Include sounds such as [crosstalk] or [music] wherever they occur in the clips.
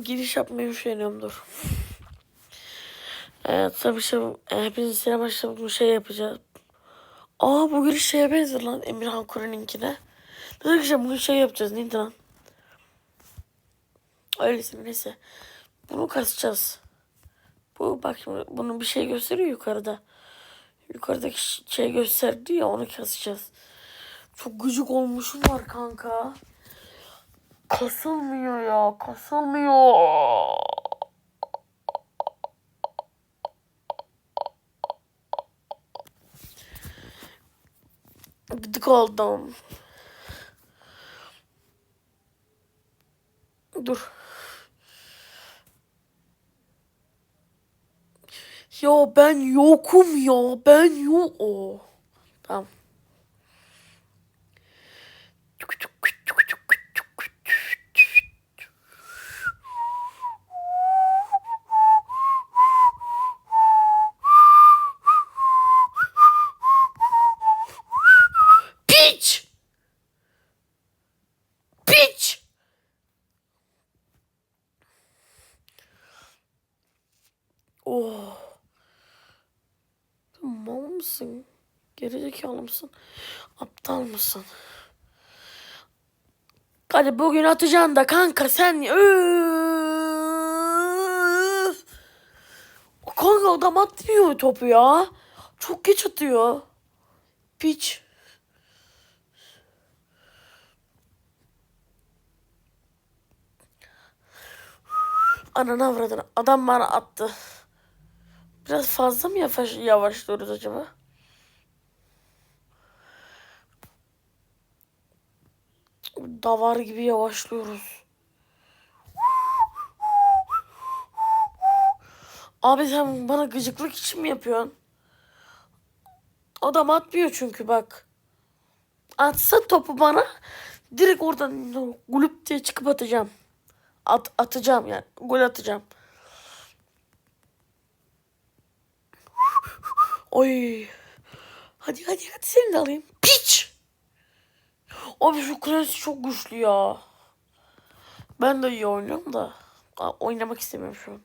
giriş yapmayı üşeniyorum dur. Evet tabii şey hepiniz sinema başladık bir şey yapacağız. Aa bu giriş şeye benzer lan Emirhan Kuru'nunkine. Arkadaşlar bugün şey yapacağız neydi lan? Öylesine neyse. Bunu kasacağız. Bu bak şimdi bunun bir şey gösteriyor yukarıda. Yukarıdaki şey gösterdi ya onu kasacağız. Çok gıcık olmuşum var kanka. Kasılmıyor ya kasılmıyor. Gıdık oldum. Dur. Ya ben yokum ya. Ben yok. Tamam. Piç! Piç! Oh. Sen Mal mısın? Gerizekalı mısın? Aptal mısın? Hadi bugün atacaksın da kanka sen Öf! Kanka adam atmıyor topu ya. Çok geç atıyor. Piç. Ananı avradını. Adam bana attı. Biraz fazla mı yavaş, yavaşlıyoruz acaba? Davar gibi yavaşlıyoruz. Abi sen bana gıcıklık için mi yapıyorsun? Adam atmıyor çünkü bak. Atsa topu bana direkt oradan gulup diye çıkıp atacağım. At, atacağım yani. Gol atacağım. Oy. Hadi hadi hadi seni de alayım. Abi şu Clarence çok güçlü ya. Ben de iyi oynuyorum da. Oynamak istemiyorum şu an.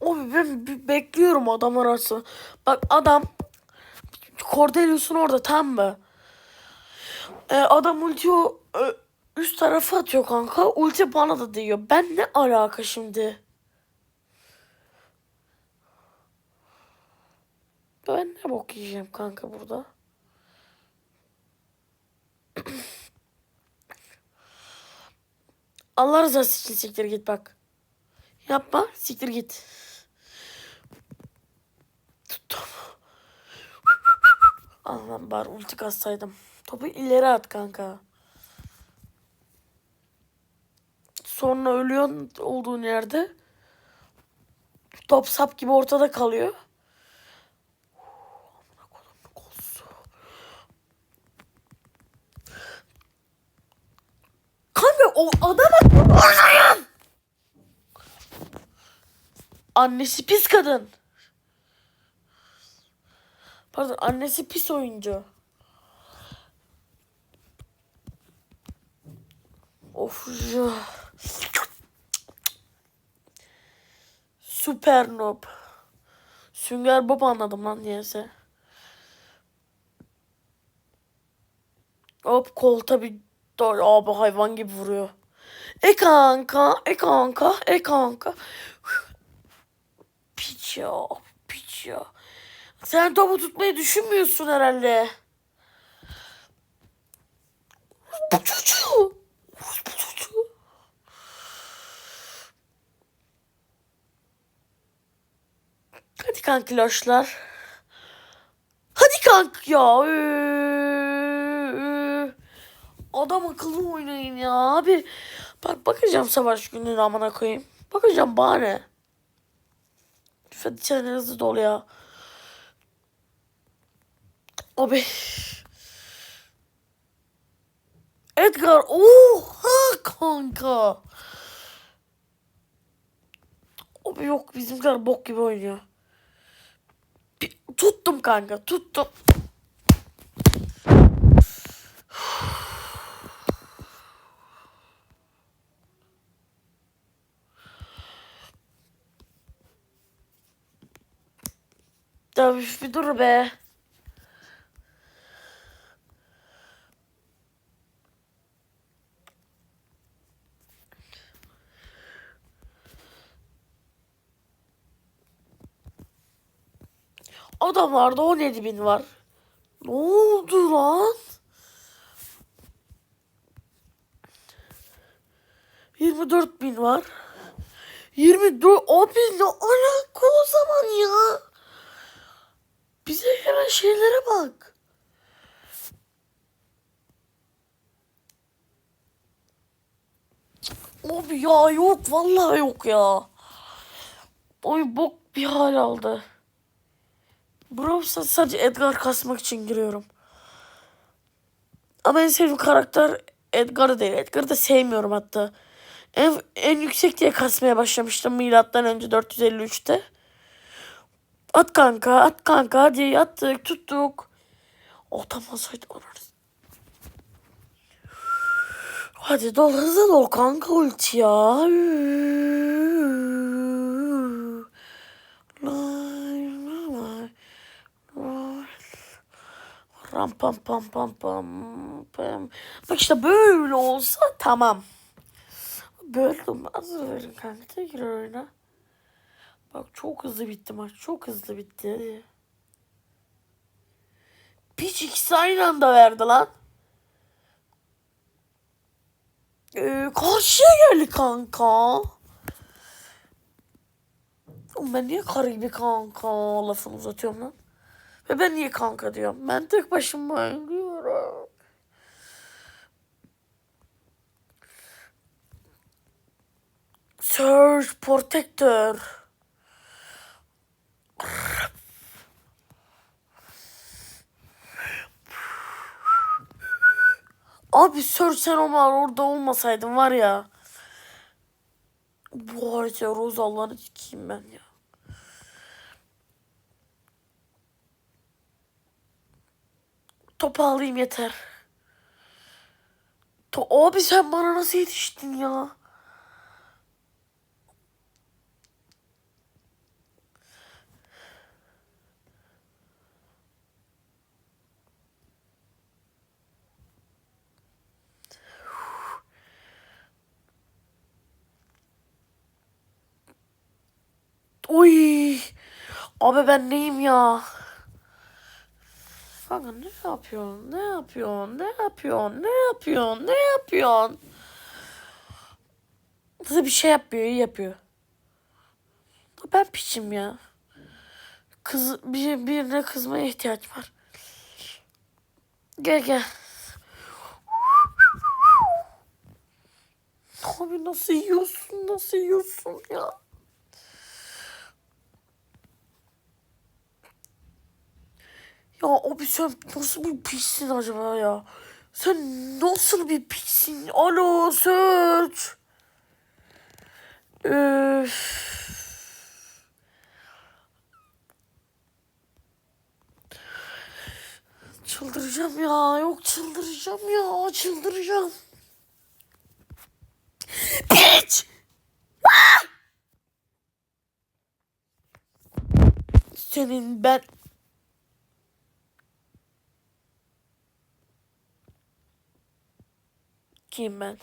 Abi ben bekliyorum adam arası. Bak adam Cordelius'un orada tam mı? Ee, adam ulti ö, üst tarafa atıyor kanka. Ulti bana da diyor. Ben ne alaka şimdi? Ben ne bok yiyeceğim kanka burada? Allah rızası için siktir git bak. Yapma siktir git. Tuttum. Allah'ım bari ulti kassaydım. Topu ileri at kanka. Sonra ölüyorsun olduğun yerde. Top sap gibi ortada kalıyor. Amına kodumun kolsu. Kanka o adama oynayın. Annesi pis kadın. Pardon annesi pis oyuncu. Of ya. Süper noob. Sünger Bob anladım lan niyeyse. Hop kolta bir Do- abi hayvan gibi vuruyor. E kanka, e kanka, e kanka. Piç ya, piç ya. Sen topu tutmayı düşünmüyorsun herhalde. Bu çocuğu. Bu çocuğu. Hadi. Hadi kank ya. Üü. Adam akıllı oynayın ya abi. Bak bakacağım savaş gününe amına koyayım. Bakacağım bana ne. Lütfen hızlı dol ya. Abi. Edgar. Oha kanka. Abi yok bizimkiler bok gibi oynuyor. Bir- tuttum kanka tuttum. Dakika bir, bir dur be. Adamlarda 17 bin var. Ne oldu lan? 24 bin var. 24 abi ne alaka o zaman ya? Bize gelen şeylere bak. Abi ya yok vallahi yok ya. Oy bok bir hal aldı. Brawl sadece Edgar kasmak için giriyorum. Ama en sevdiğim karakter Edgar değil. Edgar'ı da sevmiyorum hatta. En, en yüksek diye kasmaya başlamıştım milattan önce 453'te. At kanka, at kanka hadi attık, tuttuk. Atamasaydı anarız. Hadi dol hızlı dol kanka ulti ya. Ram pam pam pam pam pam. Bak işte böyle olsa tamam. Böldüm. Hazır verin kanka. Tekrar oyna. Bak çok hızlı bitti maç. Çok hızlı bitti. Piç ikisi aynı anda verdi lan. Ee, karşıya geldi kanka. Ben niye karı gibi kanka lafını uzatıyorum lan? Ve ben niye kanka diyorum? Ben tek başıma diyorum. Surge Protector. Abi sen Omar orada olmasaydın var ya. Bu harita Rose Allah'ını sikeyim ben ya. Topu alayım yeter. To abi sen bana nasıl yetiştin ya? Oy! Abi ben neyim ya? Kanka ne yapıyorsun? Ne yapıyorsun? Ne yapıyorsun? Ne yapıyorsun? Ne yapıyorsun? Kızı bir şey yapmıyor, iyi yapıyor. Ben piçim ya. Kız bir birine kızmaya ihtiyaç var. Gel gel. Abi nasıl yiyorsun? Nasıl yiyorsun ya? Ya abi sen nasıl bir piçsin acaba ya? Sen nasıl bir piçsin? Alo Search. Üf. Çıldıracağım ya. Yok çıldıracağım ya. Çıldıracağım. Piç! Senin ben Kim ben?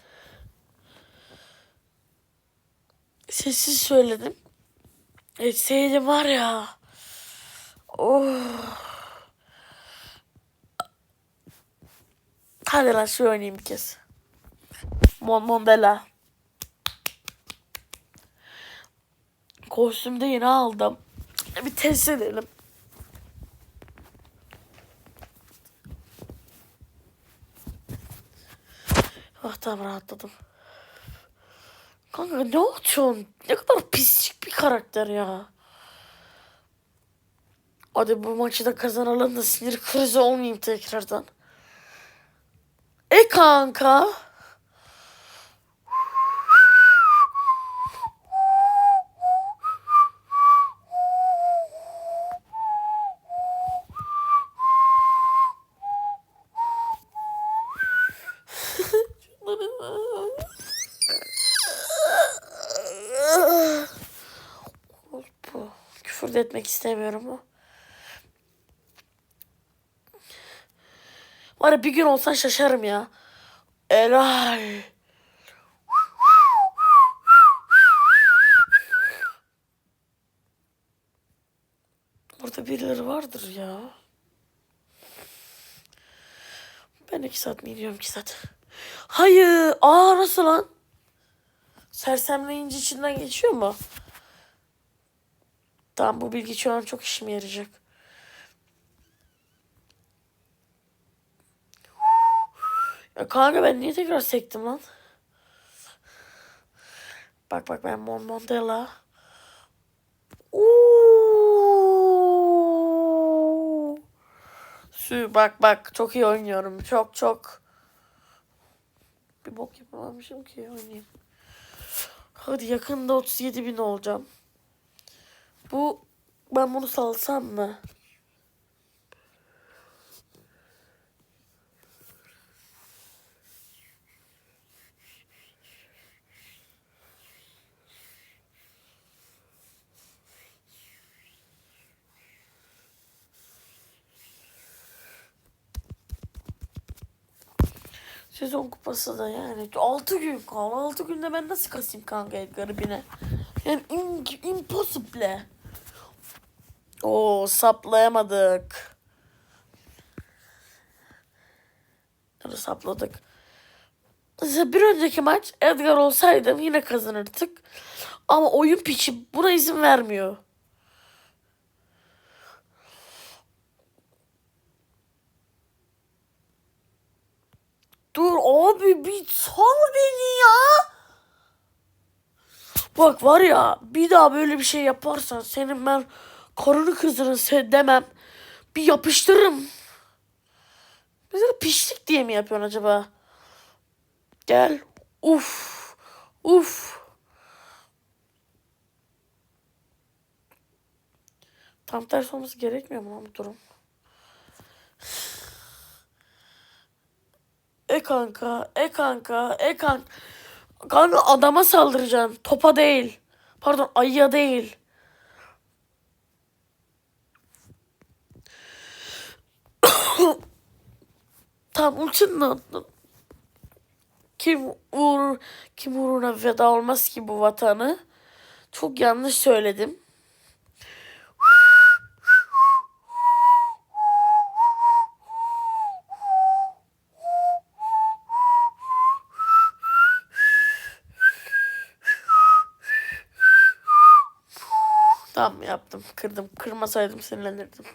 Sessiz söyledim. Etseydim var ya. Oh. Hadi lan şu oynayayım bir kez. Mon Mondela. Kostümde yeni aldım. Bir test edelim. Ah tamam rahatladım. Kanka ne atıyorsun? Ne kadar pislik bir karakter ya. Hadi bu maçı da kazanalım da sinir krizi olmayayım tekrardan. E kanka. kaybetmek istemiyorum. Var ya bir gün olsan şaşarım ya. Helal. Burada birileri vardır ya. Ben iki saat mi gidiyorum iki saat? Hayır. Aa nasıl lan? Sersemleyince içinden geçiyor mu? Tamam bu bilgi şu an çok işime yarayacak. Ya kanka ben niye tekrar sektim lan? Bak bak ben Mon Montella. Uuu. Sü bak bak çok iyi oynuyorum. Çok çok. Bir bok yapamamışım ki oynayayım. Hadi yakında 37 bin olacağım. Bu ben bunu salsam mı? Sezon kupası da yani 6 gün kal. 6 günde ben nasıl kasayım kanka Edgar'ı bine? Yani im impossible. Oo saplayamadık. Sapladık. Bir önceki maç Edgar olsaydım yine kazanırdık. Ama oyun piçi buna izin vermiyor. Dur abi bir sal beni ya. Bak var ya bir daha böyle bir şey yaparsan senin ben karını kızını se- demem. Bir yapıştırırım. Mesela pişlik diye mi yapıyorsun acaba? Gel. Uf. Uf. Tam tersi olması gerekmiyor mu bu durum? E kanka, e kanka, e kanka. Kanka adama saldıracaksın. Topa değil. Pardon ayıya değil. Tamam ultin attın. Kim uğur, kim uğruna feda olmaz ki bu vatanı? Çok yanlış söyledim. Tamam yaptım. Kırdım. Kırmasaydım sinirlenirdim.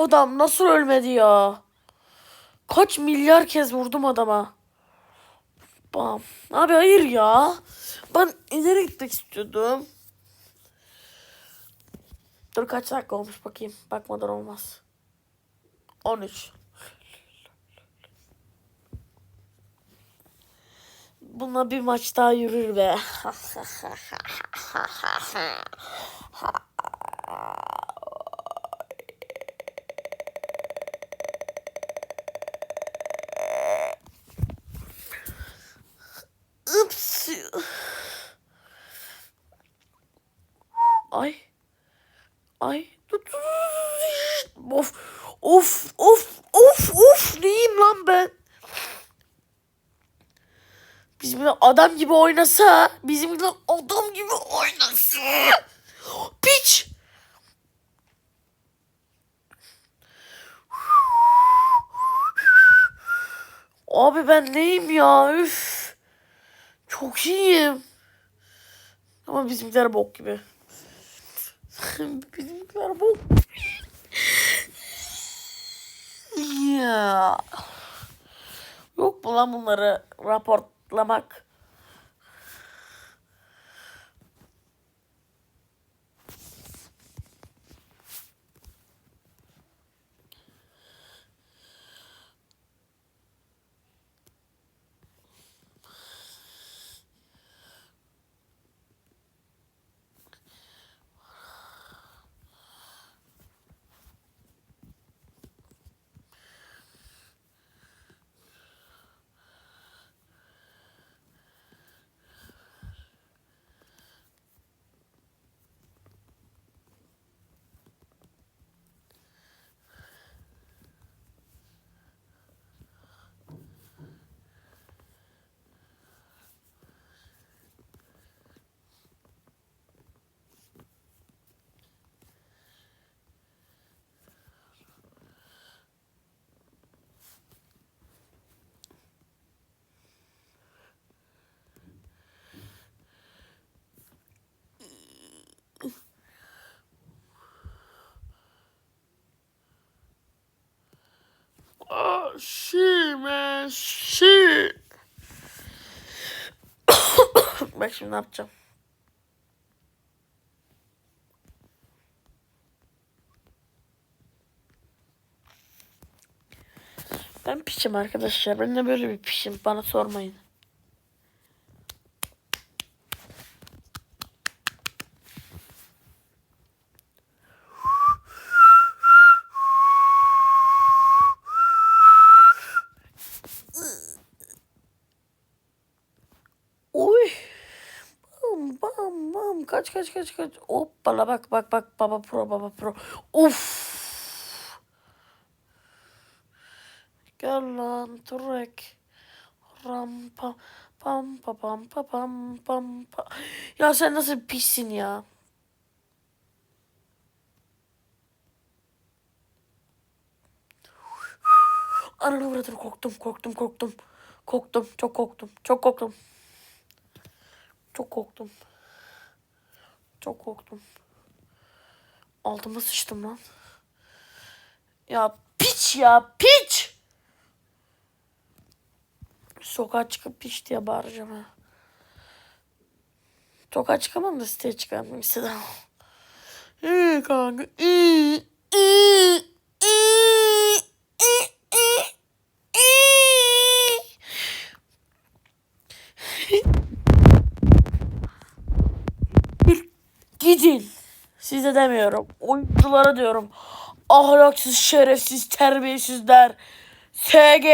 Adam nasıl ölmedi ya? Kaç milyar kez vurdum adama. Bam. Abi hayır ya. Ben ileri gitmek istiyordum. Dur kaç dakika olmuş bakayım. Bakmadan olmaz. 13. Buna bir maç daha yürür be. [laughs] Ups. Ay. Ay. Of. Of. Of. Of. Of. Neyim lan ben? Bizimle adam gibi oynasa. Bizimle adam gibi oynasa. Piç. Abi ben neyim ya? Üf. Çok iyiyim. Ama bizimkiler bok gibi. Bizimkiler bok. ya. Yok mu lan bunları raporlamak? Şimdi ne yapacağım? Ben piçim arkadaşlar. Ben de böyle bir piçim. Bana sormayın. Oy. Bam bam bam. Kaç kaç. Hoppala bak bak bak. Baba pro baba pro. Of. Gel lan Turek. Ram pam pam pa pam pa pam pam pa. Ya sen nasıl pissin ya? Ananı uğradım korktum korktum korktum. Korktum çok korktum çok korktum. Çok korktum. Çok korktum. Altıma sıçtım lan. Ya piç ya piç. Sokağa çıkıp piç diye bağıracağım ha. Sokağa çıkamam da siteye çıkarım istedim. İyi kanka. iyi, iyi, iyi, iyi, iyi. Gidin. Size demiyorum. Oyunculara diyorum. Ahlaksız, şerefsiz, terbiyesizler. SG.